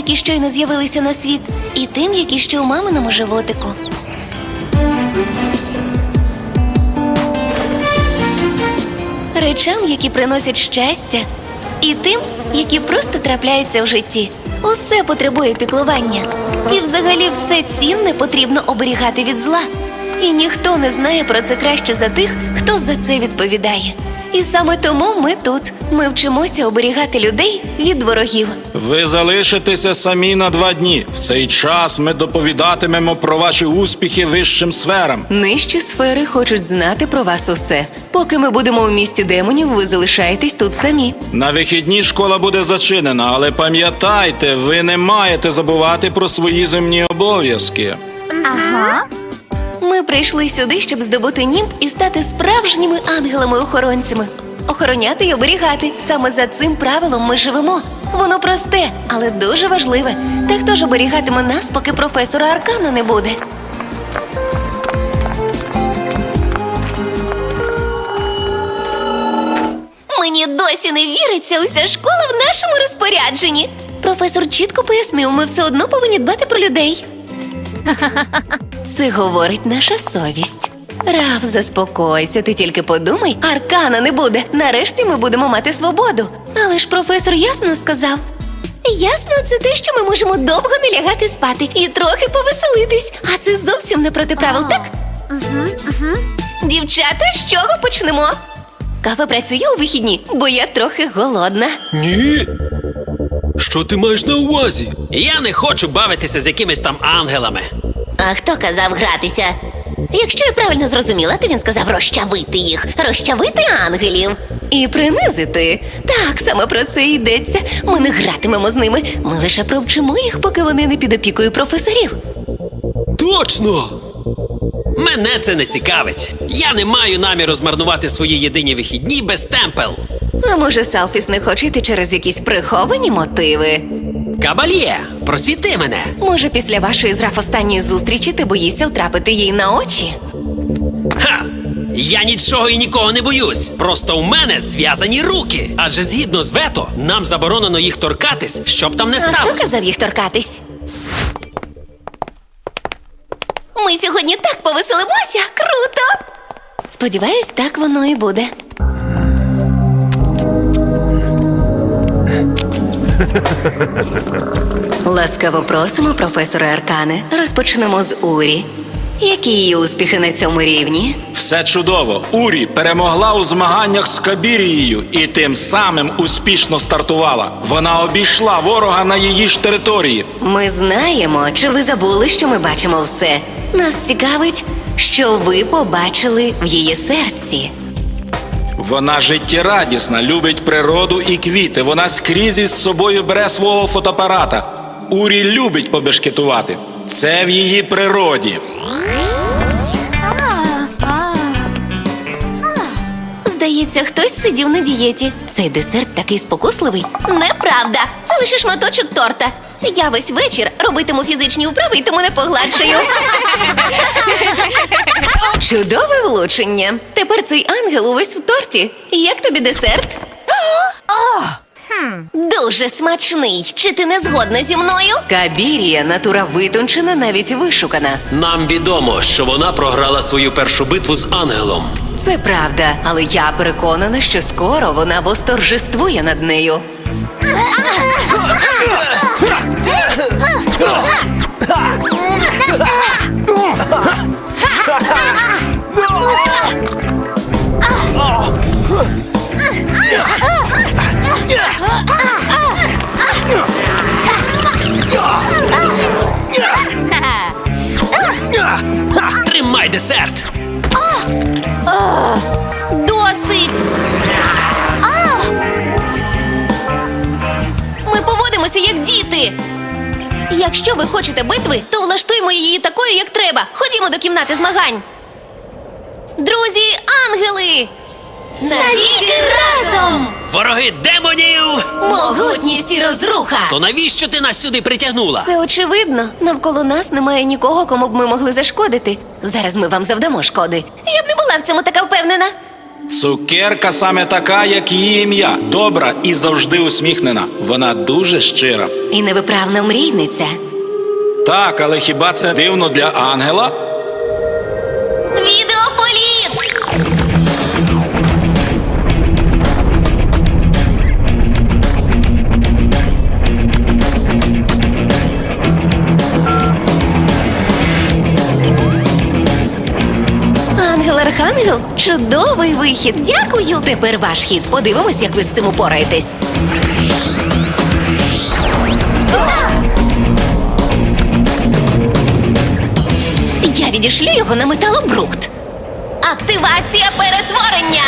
які щойно з'явилися на світ, і тим, які ще у маминому животику. Речам, які приносять щастя, і тим, які просто трапляються в житті. Усе потребує піклування. І взагалі все цінне потрібно оберігати від зла. І ніхто не знає про це краще за тих, хто за це відповідає. І саме тому ми тут. Ми вчимося оберігати людей від ворогів. Ви залишитеся самі на два дні. В цей час ми доповідатимемо про ваші успіхи вищим сферам. Нижчі сфери хочуть знати про вас усе. Поки ми будемо у місті демонів, ви залишаєтесь тут самі. На вихідні школа буде зачинена, але пам'ятайте, ви не маєте забувати про свої земні обов'язки. Ми прийшли сюди, щоб здобути німб і стати справжніми ангелами-охоронцями. Охороняти і оберігати. Саме за цим правилом ми живемо. Воно просте, але дуже важливе. Та хто ж оберігатиме нас, поки професора Аркана не буде? Мені досі не віриться уся школа в нашому розпорядженні. Професор чітко пояснив, ми все одно повинні дбати про людей. Це говорить наша совість. Раф, заспокойся, ти тільки подумай, аркана не буде. Нарешті ми будемо мати свободу. Але ж професор ясно сказав. Ясно, це те, що ми можемо довго не лягати спати і трохи повеселитись. А це зовсім не проти правил, так? Дівчата, з чого почнемо? Кава працює у вихідні, бо я трохи голодна. Ні. Що ти маєш на увазі? Я не хочу бавитися з якимись там ангелами. А хто казав гратися? Якщо я правильно зрозуміла, то він сказав розчавити їх, розчавити ангелів. І принизити. Так, саме про це йдеться. Ми не гратимемо з ними. Ми лише провчимо їх, поки вони не під опікою професорів. Точно! Мене це не цікавить. Я не маю наміру змарнувати свої єдині вихідні без темпел. А може, Салфіс не хоче йти через якісь приховані мотиви? Кабальє, просвіти мене. Може, після вашої з Раф останньої зустрічі ти боїшся втрапити їй на очі? Ха! Я нічого і нікого не боюсь. Просто у мене зв'язані руки. Адже згідно з вето, нам заборонено їх торкатись, щоб там не А хто сталося. казав їх торкатись? Ми сьогодні так повеселимося! Круто! Сподіваюсь, так воно і буде. Ласкаво просимо, професоре Аркане. Розпочнемо з Урі. Які її успіхи на цьому рівні? Все чудово. Урі перемогла у змаганнях з Кабірією і тим самим успішно стартувала. Вона обійшла ворога на її ж території. Ми знаємо, чи ви забули, що ми бачимо все. Нас цікавить, що ви побачили в її серці. Вона життєрадісна, любить природу і квіти. Вона скрізь із собою бере свого фотоапарата. Урі любить побешкетувати. Це в її природі. Здається, хтось сидів на дієті. Цей десерт такий спокусливий. Неправда. Це лише шматочок торта. Я весь вечір робитиму фізичні вправи і тому не погладшаю. Чудове влучення. Тепер цей ангел увесь в торті. Як тобі десерт? Дуже смачний. Чи ти не згодна зі мною? Кабірія натура витончена, навіть вишукана. Нам відомо, що вона програла свою першу битву з ангелом. Це правда, але я переконана, що скоро вона восторжествує над нею. Тримай десерт! Досить! Ми поводимося як діти. Якщо ви хочете битви, то влаштуємо її такою, як треба. Ходімо до кімнати змагань. Друзі, ангели! Навіки разом! Вороги демонів! Могутність і розруха! То навіщо ти нас сюди притягнула? Це очевидно. Навколо нас немає нікого, кому б ми могли зашкодити. Зараз ми вам завдамо шкоди. Я б не була в цьому така впевнена. Цукерка саме така, як її ім'я. Добра і завжди усміхнена. Вона дуже щира. І невиправна мрійниця. Так, але хіба це дивно для ангела? Ангел-архангел чудовий вихід. Дякую. Тепер ваш хід. Подивимось, як ви з цим упораєтесь. Я відішлю його на металобрухт. Активація перетворення.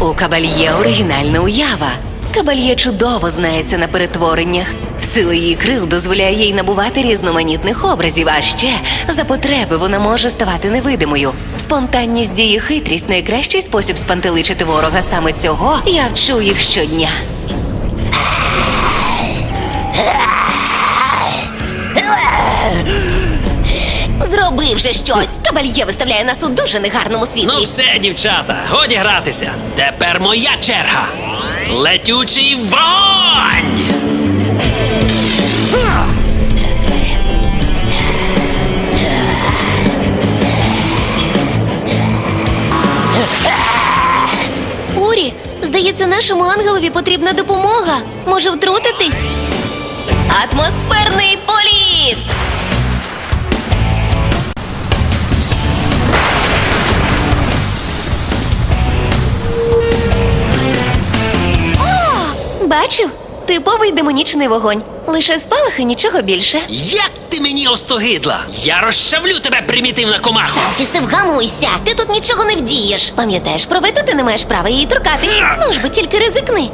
У кабальє оригінальна уява. Кабальє чудово знається на перетвореннях. Сила її крил дозволяє їй набувати різноманітних образів, а ще за потреби вона може ставати невидимою. Спонтанність дії хитрість найкращий спосіб спантеличити ворога. Саме цього я вчу їх щодня. Зроби вже щось. Кабальє виставляє нас у дуже негарному світлі. Ну все, дівчата, годі гратися. Тепер моя черга. Летючий вогонь! Здається, нашому ангелові потрібна допомога. Може втрутитись? Атмосферний політ! О, бачив? Типовий демонічний вогонь. Лише спалахи, нічого більше. Як ти мені остогидла? Я розчавлю тебе, примітивна комахо! Салфіси, вгамуйся! Ти тут нічого не вдієш. Пам'ятаєш, про вету ти не маєш права її торкатись. Ну ж бо тільки ризикни.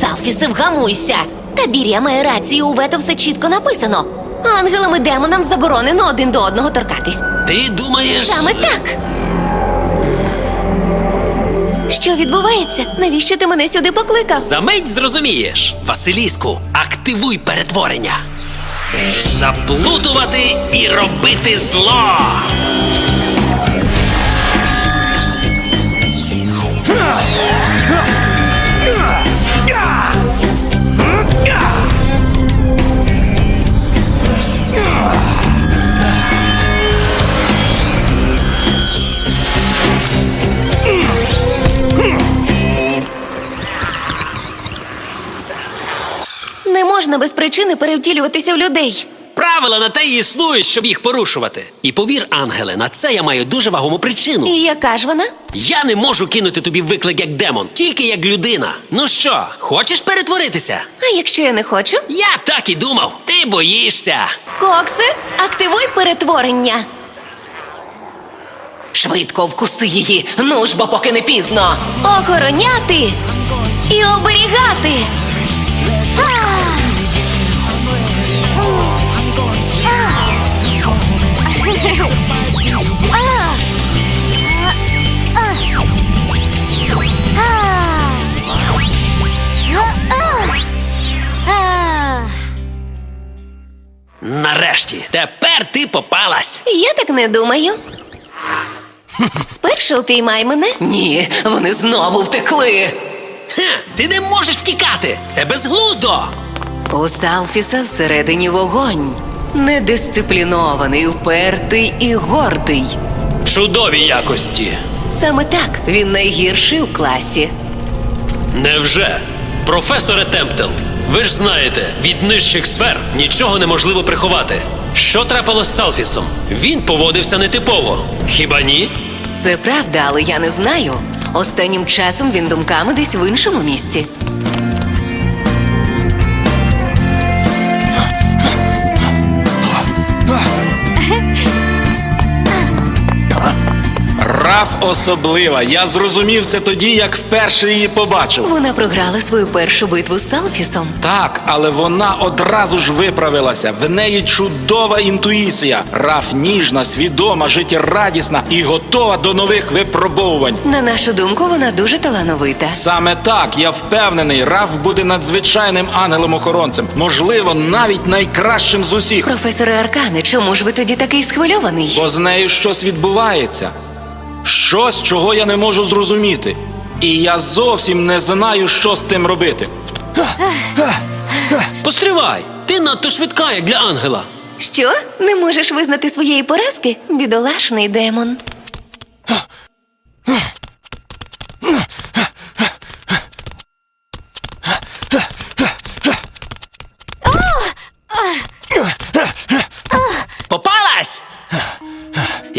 Салфіси, вгамуйся! Табір'я має рацію, у вето все чітко написано. Ангелам і демонам заборонено один до одного торкатись. Ти думаєш. Саме так. Що відбувається? Навіщо ти мене сюди покликав? За зрозумієш. Василіску, активуй перетворення. Заплутувати і робити зло. Можна без причини перевтілюватися в людей. Правила на те і існують, щоб їх порушувати. І повір, ангеле, на це я маю дуже вагому причину. І яка ж вона? Я не можу кинути тобі виклик як демон, тільки як людина. Ну що, хочеш перетворитися? А якщо я не хочу? Я так і думав. Ти боїшся. Кокси, активуй перетворення. Швидко вкуси її. Ну ж бо поки не пізно. Охороняти і оберігати. Нарешті, тепер ти попалась. Я так не думаю. Спершу упіймай мене. Ні, вони знову втекли. Хе, ти не можеш втікати. Це безглуздо. У Салфіса всередині вогонь. Недисциплінований, упертий і гордий. Чудові якості. Саме так. Він найгірший у класі. Невже? Професоре Темптел, ви ж знаєте, від нижчих сфер нічого неможливо приховати. Що трапилось з Салфісом? Він поводився нетипово. Хіба ні? Це правда, але я не знаю. Останнім часом він думками десь в іншому місці. Раф особлива. Я зрозумів це тоді, як вперше її побачив. Вона програла свою першу битву з Салфісом. Так, але вона одразу ж виправилася. В неї чудова інтуїція. Раф ніжна, свідома, життєрадісна і готова до нових випробовувань. На нашу думку, вона дуже талановита. Саме так, я впевнений, Раф буде надзвичайним ангелом-охоронцем, можливо, навіть найкращим з усіх. Професоре Аркане, чому ж ви тоді такий схвильований? Бо з нею щось відбувається. Щось, чого я не можу зрозуміти. І я зовсім не знаю, що з тим робити. Постривай! Ти надто швидка, як для ангела. Що? Не можеш визнати своєї поразки? Бідолашний демон. Попалась!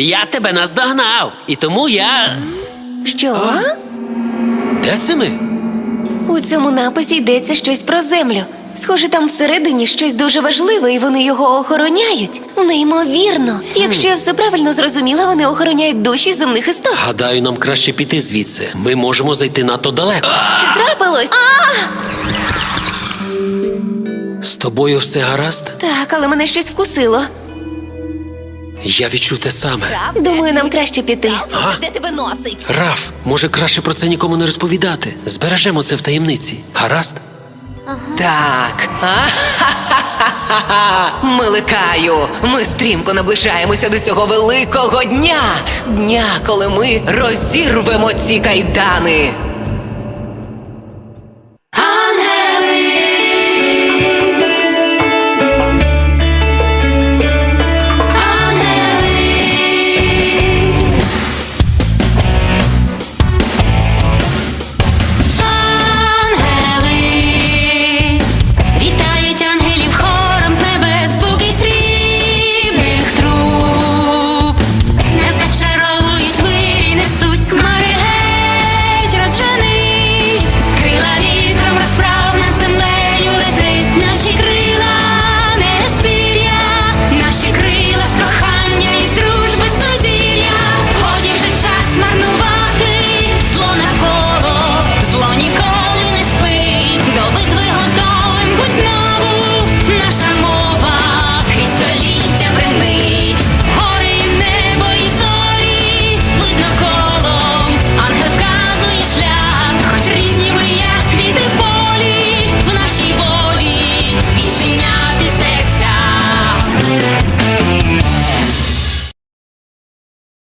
Я тебе наздогнав, і тому я. Що? Де це ми? У цьому написі йдеться щось про землю. Схоже, там всередині щось дуже важливе, і вони його охороняють. Неймовірно. Якщо я все правильно зрозуміла, вони охороняють душі земних істот. Гадаю, нам краще піти звідси. Ми можемо зайти надто далеко. Що трапилось? А! З тобою все гаразд? Так, але мене щось вкусило. Я відчув те саме. Думаю, нам краще піти. Ага. Де тебе носить? Раф, може краще про це нікому не розповідати. Збережемо це в таємниці. Гаразд? Так. А-ха-ха-ха-ха. Миликаю, ми стрімко наближаємося до цього великого дня. Дня, коли ми розірвемо ці кайдани.